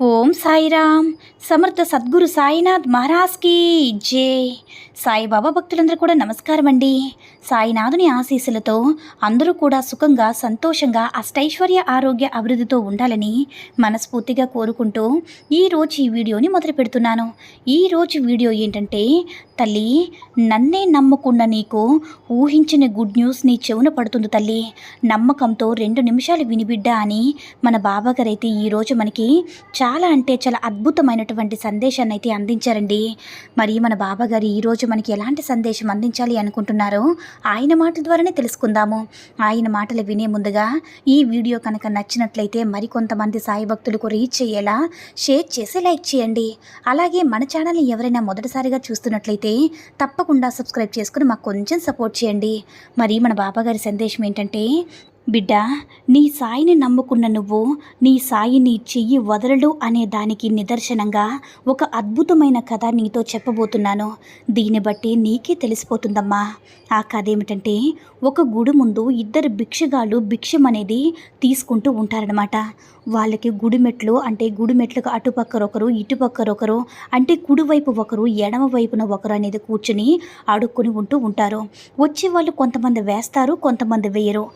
Om Sairam. Samarth Sadguru Sainath మహారాజ్కి జై. సాయిబాబా భక్తులందరూ కూడా నమస్కారం అండి. సాయినాథుని ఆశీస్సులతో అందరూ కూడా సుఖంగా సంతోషంగా అష్టైశ్వర్య ఆరోగ్య అభివృద్ధితో ఉండాలని మనస్ఫూర్తిగా కోరుకుంటూ ఈరోజు ఈ వీడియోని మొదలు పెడుతున్నాను. ఈరోజు వీడియో ఏంటంటే తల్లి నన్నే నమ్మకున్న నీకు ఊహించిన గుడ్ న్యూస్ నీ చెవున పడుతుంది తల్లి. నమ్మకంతో రెండు నిమిషాలు వినిబిడ్డా అని మన బాబాగారైతే ఈరోజు మనకి చాలా అంటే చాలా అద్భుతమైనటువంటి సందేశాన్ని అయితే అందించారండి. మరి మన బాబాగారు ఈరోజు మనకి ఎలాంటి సందేశం అందించాలి అనుకుంటున్నారో ఆయన మాటల ద్వారానే తెలుసుకుందాము. ఆయన మాటలు వినే ముందుగా ఈ వీడియో కనుక నచ్చినట్లయితే మరికొంతమంది సాయి భక్తులకు రీచ్ అయ్యేలా షేర్ చేసి లైక్ చేయండి. అలాగే మన ఛానల్ని ఎవరైనా మొదటిసారిగా చూస్తున్నట్లయితే తప్పకుండా సబ్స్క్రైబ్ చేసుకుని మాకు కొంచెం సపోర్ట్ చేయండి. మరి మన బాబాగారి సందేశం ఏంటంటే బిడ్డ నీ సాయిని నమ్ముకున్న నువ్వు నీ సాయి నీ చెయ్యి వదలడు అనే దానికి నిదర్శనంగా ఒక అద్భుతమైన కథ నీతో చెప్పబోతున్నాను. దీన్ని బట్టి నీకే తెలిసిపోతుందమ్మా. ఆ కథ ఏమిటంటే ఒక గుడి ముందు ఇద్దరు భిక్షగాళ్ళు భిక్షం అనేది తీసుకుంటూ ఉంటారనమాట వాళ్ళకి గుడిమెట్లు అంటే గుడి మెట్లకు అటుపక్కరొకరు ఇటుపక్కరొకరు అంటే కుడివైపు ఒకరు ఎడమ వైపున ఒకరు అనేది కూర్చుని అడుక్కొని ఉంటూ ఉంటారు. వచ్చే వాళ్ళు కొంతమంది వేస్తారు కొంతమంది వేయరు.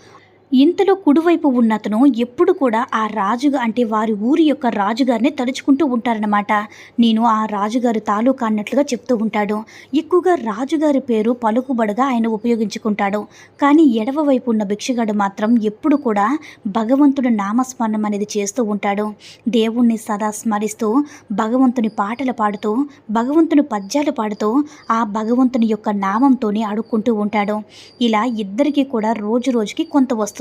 ఇంతలో కుడివైపు ఉన్న అతను ఎప్పుడు కూడా ఆ రాజుగా అంటే వారి ఊరి యొక్క రాజుగారిని తలుచుకుంటూ ఉంటారనమాట నేను ఆ రాజుగారి తాలూకా అన్నట్లుగా చెప్తూ ఉంటాడు. ఎక్కువగా రాజుగారి పేరు పలుకుబడగా ఆయన ఉపయోగించుకుంటాడు. కానీ ఎడవ వైపు ఉన్న భిక్షగాడు మాత్రం ఎప్పుడు కూడా భగవంతుడి నామస్మరణం అనేది చేస్తూ ఉంటాడు. దేవుణ్ణి సదా స్మరిస్తూ భగవంతుని పాటలు పాడుతూ భగవంతుని పద్యాలు పాడుతూ ఆ భగవంతుని యొక్క నామంతోనే అడుక్కుంటూ ఉంటాడు. ఇలా ఇద్దరికీ కూడా రోజు రోజుకి కొంత వస్తుంది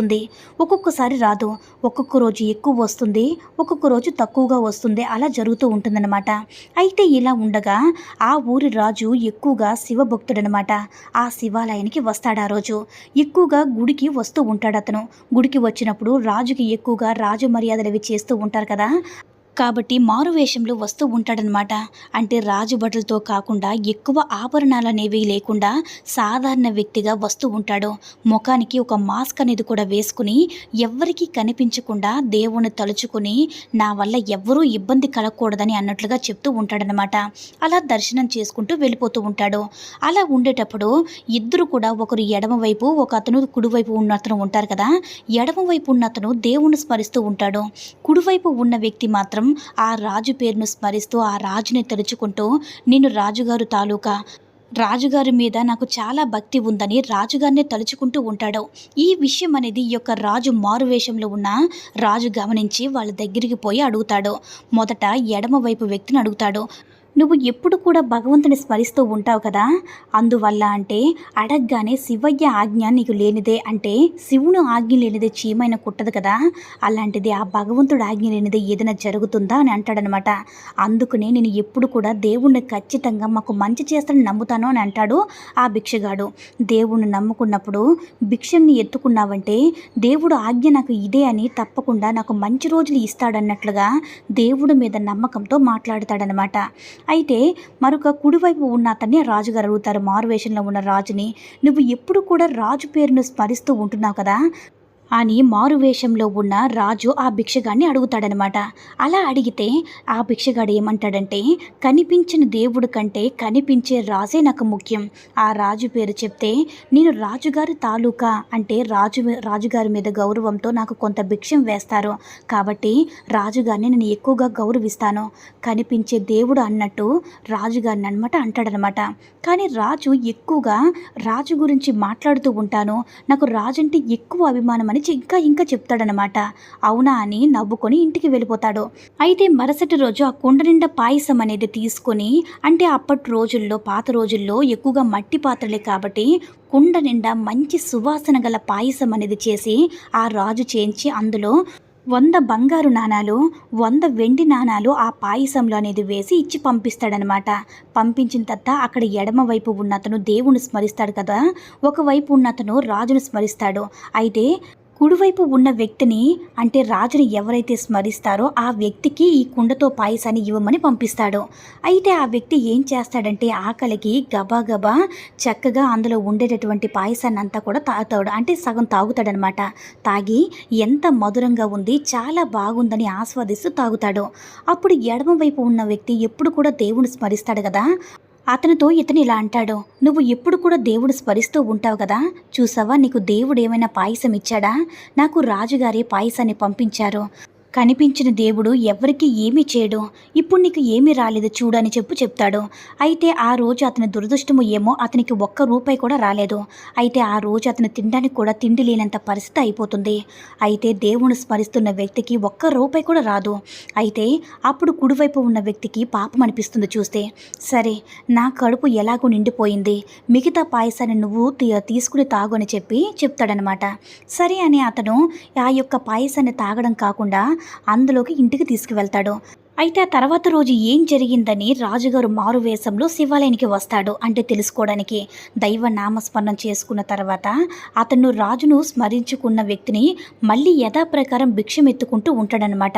ఒక్కొక్కసారి రాదు. ఒక్కొక్క రోజు ఎక్కువ వస్తుంది. ఒక్కొక్క రోజు తక్కువగా వస్తుంది. అలా జరుగుతూ ఉంటుందన్నమాట. అయితే ఇలా ఉండగా ఆ ఊరి రాజు ఎక్కువగా శివభక్తుడనమాట ఆ శివాలయానికి వస్తాడు ఆ రోజు. ఎక్కువగా గుడికి వస్తూ ఉంటాడు అతను. గుడికి వచ్చినప్పుడు రాజుకి ఎక్కువగా రాజు మర్యాదలు అవి చేస్తూ ఉంటారు కదా. కాబట్టి మారు వేషంలో వస్తూ ఉంటాడనమాట అంటే రాజు బట్టలతో కాకుండా ఎక్కువ ఆభరణాలు అనేవి లేకుండా సాధారణ వ్యక్తిగా వస్తూ ఉంటాడు. ముఖానికి ఒక మాస్క్ అనేది కూడా వేసుకుని ఎవ్వరికీ కనిపించకుండా దేవుణ్ణి తలుచుకుని నా వల్ల ఎవ్వరూ ఇబ్బంది కలగకూడదని అన్నట్లుగా చెప్తూ ఉంటాడనమాట అలా దర్శనం చేసుకుంటూ వెళ్ళిపోతూ ఉంటాడు. అలా ఉండేటప్పుడు ఇద్దరు కూడా ఒకరు ఎడమవైపు ఒక అతను కుడివైపు ఉన్న అతను ఉంటారు కదా. ఎడమవైపు ఉన్న అతను దేవుణ్ణి స్మరిస్తూ ఉంటాడు. కుడివైపు ఉన్న వ్యక్తి మాత్రం ఆ రాజు పేరును స్మరిస్తూ ఆ రాజుని తలుచుకుంటూ నేను రాజుగారు తాలూకా? రాజుగారి మీద నాకు చాలా భక్తి ఉందని రాజుగారిని తలుచుకుంటూ ఉంటాడు. ఈ విషయం అనేది ఈ యొక్క రాజు మారువేషంలో ఉన్న రాజు గమనించి వాళ్ళ దగ్గరికి పోయి అడుగుతాడు. మొదట ఎడమ వైపు వ్యక్తిని అడుగుతాడు. నువ్వు ఎప్పుడు కూడా భగవంతుని స్మరిస్తూ ఉంటావు కదా? అందువల్ల అంటే అడగగానే శివయ్య ఆజ్ఞ నీకు లేనిదే అంటే శివుని ఆజ్ఞ లేనిదే చీమైన కుట్టదు కదా? అలాంటిది ఆ భగవంతుడు ఆజ్ఞ లేనిదే ఏదైనా జరుగుతుందా అని అంటాడనమాట. అందుకనే నేను ఎప్పుడు కూడా దేవుణ్ణి ఖచ్చితంగా మాకు మంచి చేస్తాను నమ్ముతాను అని అంటాడు ఆ భిక్షగాడు. దేవుణ్ణి నమ్ముకున్నప్పుడు భిక్షని ఎత్తుకున్నావంటే దేవుడు ఆజ్ఞ నాకు ఇదే అని తప్పకుండా నాకు మంచి రోజులు ఇస్తాడన్నట్లుగా దేవుడి మీద నమ్మకంతో మాట్లాడతాడనమాట. అయితే మరొక కుడివైపు ఉన్న అతన్ని రాజుగారు అడుగుతారు. మారువేషంలో ఉన్న రాజుని. నువ్వు ఎప్పుడు కూడా రాజు పేరును స్మరిస్తూ ఉంటున్నావు కదా? అని మారువేషంలో ఉన్న రాజు ఆ భిక్షగాడిని అడుగుతాడనమాట. అలా అడిగితే ఆ భిక్షగాడు ఏమంటాడంటే కనిపించిన దేవుడు కంటే కనిపించే రాజే నాకు ముఖ్యం. ఆ రాజు పేరు చెప్తే నేను రాజుగారి తాలూకా? అంటే రాజు రాజుగారి మీద గౌరవంతో నాకు కొంత భిక్షం వేస్తారు. కాబట్టి రాజుగారిని నేను ఎక్కువగా గౌరవిస్తాను. కనిపించే దేవుడు అన్నట్టు రాజుగారిని అనమాట అంటాడనమాట. కానీ రాజు ఎక్కువగా రాజు గురించి మాట్లాడుతూ ఉంటాను. నాకు రాజు అంటే ఎక్కువ అభిమానం అని ఇంకా ఇంకా చెప్తాడనమాట. అవునా అని నవ్వుకొని ఇంటికి వెళ్ళిపోతాడు. అయితే మరుసటి రోజు ఆ కుండ నిండా పాయసం అనేది తీసుకొని అంటే అప్పటి రోజుల్లో పాత రోజుల్లో ఎక్కువగా మట్టి పాత్రలే కాబట్టి కుండ నిండా మంచి సువాసన గల పాయసం అనేది చేసి ఆ రాజు చేయించి అందులో వంద బంగారు నాణాలు వంద వెండి నాణాలు ఆ పాయసంలో అనేది వేసి ఇచ్చి పంపిస్తాడనమాట. పంపించిన తర్వాత అక్కడ ఎడమవైపు ఉన్న అతను దేవుని స్మరిస్తాడు కదా ఒకవైపు ఉన్న అతను రాజును స్మరిస్తాడు. అయితే కుడివైపు ఉన్న వ్యక్తిని అంటే రాజుని ఎవరైతే స్మరిస్తారో ఆ వ్యక్తికి ఈ కుండతో పాయసాన్ని ఇవ్వమని పంపిస్తాడు. అయితే ఆ వ్యక్తి ఏం చేస్తాడంటే ఆకలికి గబాగబా చక్కగా అందులో ఉండేటటువంటి పాయసాన్ని అంతా కూడా తాగుతాడు. అంటే సగం తాగుతాడనమాట. తాగి ఎంత మధురంగా ఉంది చాలా బాగుందని ఆస్వాదిస్తూ తాగుతాడు. అప్పుడు ఎడమ వైపు ఉన్న వ్యక్తి ఎప్పుడు కూడా దేవుని స్మరిస్తాడు కదా. అతనితో ఇతను ఇలా అంటాడు నువ్వు ఎప్పుడు కూడా దేవుడు స్మరిస్తూ ఉంటావు కదా? చూసావా? నీకు దేవుడు ఏమైనా పాయసం ఇచ్చాడా? నాకు రాజుగారి పాయసాన్ని పంపించారు. కనిపించిన దేవుడు ఎవరికి ఏమీ చేయడు. ఇప్పుడు నీకు ఏమీ రాలేదు చూడని చెప్పు చెప్తాడు. అయితే ఆ రోజు అతని దురదృష్టము ఏమో అతనికి ఒక్క రూపాయి కూడా రాలేదు. అయితే ఆ రోజు అతను తినడానికి కూడా తిండి లేనంత పరిస్థితి అయిపోతుంది. అయితే దేవుని స్మరిస్తున్న వ్యక్తికి ఒక్క రూపాయి కూడా రాదు. అయితే అప్పుడు కుడివైపు ఉన్న వ్యక్తికి పాపం అనిపిస్తుంది చూస్తే. సరే నా కడుపు ఎలాగో నిండిపోయింది. మిగతా పాయసాన్ని నువ్వు తీసుకుని తాగు అని చెప్పి చెప్తాడనమాట సరే అని అతను ఆ యొక్క పాయసాన్ని తాగడం కాకుండా అందులోకి ఇంటికి తీసుకువెళ్తాడు. అయితే ఆ తర్వాత రోజు ఏం జరిగిందని రాజుగారు మారు వేషంలో శివాలయానికి వస్తాడు అంటే తెలుసుకోవడానికి దైవ నామస్మరణం చేసుకున్న తర్వాత అతను రాజును స్మరించుకున్న వ్యక్తిని మళ్ళీ యథాప్రకారం భిక్షమెత్తుకుంటూ ఉంటాడనమాట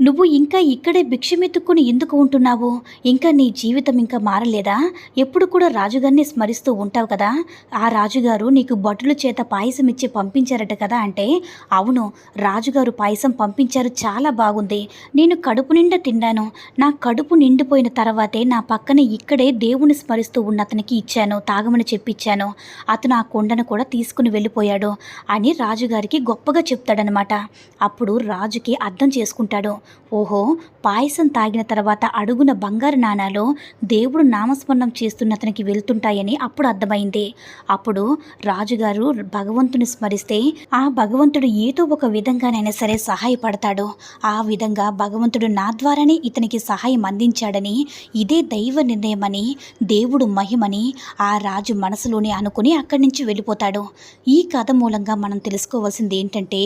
నువ్వు ఇంకా ఇక్కడే భిక్షమెత్తుకుని ఎందుకు ఉంటున్నావు? ఇంకా నీ జీవితం ఇంకా మారలేదా? ఎప్పుడు కూడా రాజుగారిని స్మరిస్తూ ఉంటావు కదా? ఆ రాజుగారు నీకు భటుల చేత పాయసం ఇచ్చి పంపించారట కదా అంటే అవును రాజుగారు పాయసం పంపించారు చాలా బాగుంది. నేను కడుపు నిండా తిన్నాను నా కడుపు నిండిపోయిన తర్వాతే నా పక్కన ఇక్కడే దేవుని స్మరిస్తూ ఉన్న అతనికి ఇచ్చాను తాగమని చెప్పిచ్చాను. అతను ఆ కొండను కూడా తీసుకుని వెళ్ళిపోయాడు అని రాజుగారికి గొప్పగా చెప్తాడనమాట అప్పుడు రాజుకి అర్థం చేసుకుంటాడు. ఓహో పాయసం తాగిన తర్వాత అడుగున బంగారు నాణాలు దేవుడు నామస్మరణం చేస్తున్న అతనికి వెళ్తుంటాయని అప్పుడు అర్థమైంది. అప్పుడు రాజుగారు భగవంతుని స్మరిస్తే ఆ భగవంతుడు ఏదో ఒక విధంగానైనా సరే సహాయపడతాడు. ఆ విధంగా భగవంతుడు నా ద్వారా ద్వారానే ఇతనికి సహాయం అందించాడని ఇదే దైవ నిర్ణయమని దేవుడు మహిమని ఆ రాజు మనసులోనే అనుకుని అక్కడి నుంచి వెళ్ళిపోతాడు. ఈ కథ మూలంగా మనం తెలుసుకోవాల్సింది ఏంటంటే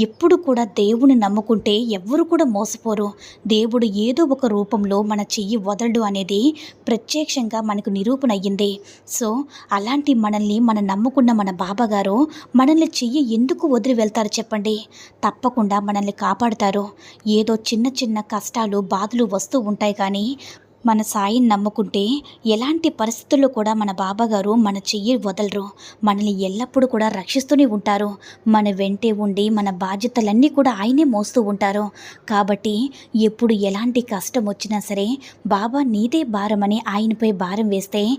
ఎప్పుడు కూడా దేవుని నమ్ముకుంటే ఎవ్వరు కూడా మోసపోరు. దేవుడు ఏదో ఒక రూపంలో మన చెయ్యి వదలడు అనేది ప్రత్యక్షంగా మనకు నిరూపణ అయ్యింది. సో అలాంటి మనల్ని మనం నమ్ముకున్న మన బాబాగారు మనల్ని చెయ్యి ఎందుకు వదిలి వెళ్తారు చెప్పండి? తప్పకుండా మనల్ని కాపాడుతారు. ఏదో చిన్న చిన్న కష్టాలు బాధలు వస్తూ ఉంటాయి కానీ మన సాయిని నమ్ముకుంటే ఎలాంటి పరిస్థితుల్లో కూడా మన బాబాగారు మన చెయ్యి వదలరు. మనల్ని ఎల్లప్పుడూ కూడా రక్షిస్తూనే ఉంటారు. మన వెంటే ఉండి మన బాధ్యతలన్నీ కూడా ఆయనే మోస్తూ ఉంటారు. కాబట్టి ఎప్పుడు ఎలాంటి కష్టం వచ్చినా సరే బాబా నీదే భారమని ఆయనపై భారం వేస్తే